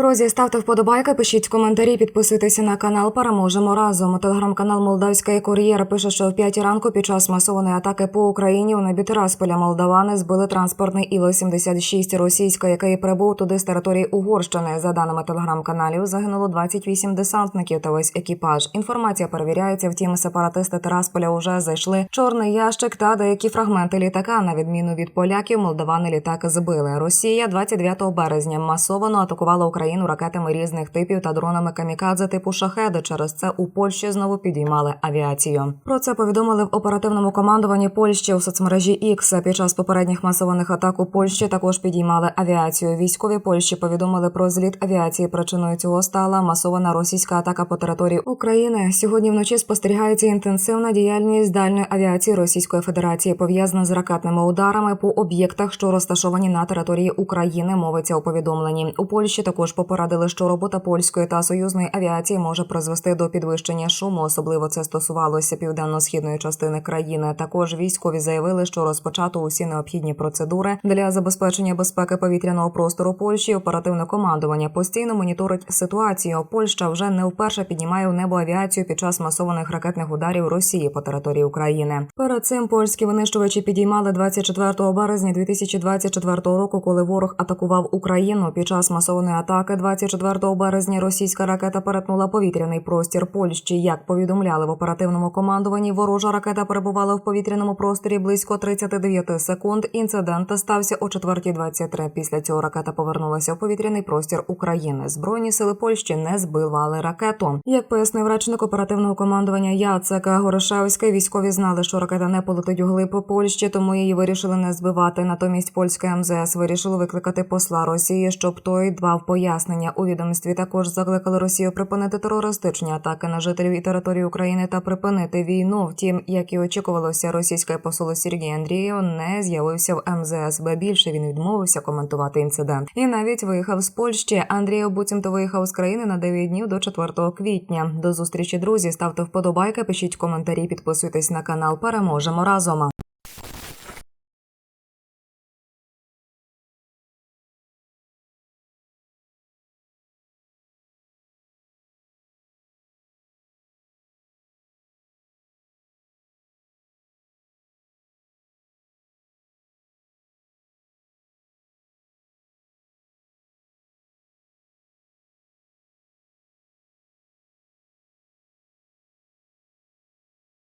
Друзі, ставте вподобайки, пишіть коментарі, підписуйтеся на канал. Переможемо разом. Телеграм-канал Молдавський кур'єр пише, що в п'ятій ранку під час масованої атаки по Україні у небі Тирасполя Молдавани збили транспортний Іл-76 російська, який прибув туди з території Угорщини. За даними телеграм-каналів, загинуло 28 десантників та весь екіпаж. Інформація перевіряється. Втім, сепаратисти Тирасполя уже зайшли чорний ящик та деякі фрагменти літака. На відміну від поляків, молдавани літак збили. Росія 29 березня масово атакувала Україну ракетами різних типів та дронами камікадзе типу шахеди. Через це у Польщі знову підіймали авіацію. Про це повідомили в оперативному командуванні Польщі у соцмережі X. Під час попередніх масованих атак у Польщі також підіймали авіацію. Військові Польщі повідомили про зліт авіації. Причиною цього стала масована російська атака по території України. Сьогодні вночі спостерігається інтенсивна діяльність дальньої авіації Російської Федерації, пов'язана з ракетними ударами по об'єктах, що розташовані на території України. Мовиться у повідомленні. У Польщі також попередили, що робота польської та союзної авіації може призвести до підвищення шуму. Особливо це стосувалося південно-східної частини країни. Також військові заявили, що розпочато усі необхідні процедури для забезпечення безпеки повітряного простору Польщі. Оперативне командування постійно моніторить ситуацію. Польща вже не вперше піднімає в небо авіацію під час масованих ракетних ударів Росії по території України. Перед цим польські винищувачі підіймали 24 березня 2024 року, коли ворог атакував Україну. Під час масованої атаки 24 березня російська ракета перетнула повітряний простір Польщі. Як повідомляли в оперативному командуванні, ворожа ракета перебувала в повітряному просторі близько 39 секунд. Інцидент стався о 4.23. Після цього ракета повернулася в повітряний простір України. Збройні сили Польщі не збивали ракету. Як пояснив речник оперативного командування Яцека Горошевська, військові знали, що ракета не полетить у глиб Польщі, тому її вирішили не збивати. Натомість польське МЗС вирішило викликати посла Росії, щоб той дбав пояснення. У відомстві також закликали Росію припинити терористичні атаки на жителів і території України та припинити війну. Втім, як і очікувалося, російський посол Сергій Андрієв не з'явився в МЗС, бо більше він відмовився коментувати інцидент. І навіть виїхав з Польщі. Андрієв буцімто виїхав з країни на 9 днів до 4 квітня. До зустрічі, друзі. Ставте вподобайки, пишіть коментарі, підписуйтесь на канал. Переможемо разом.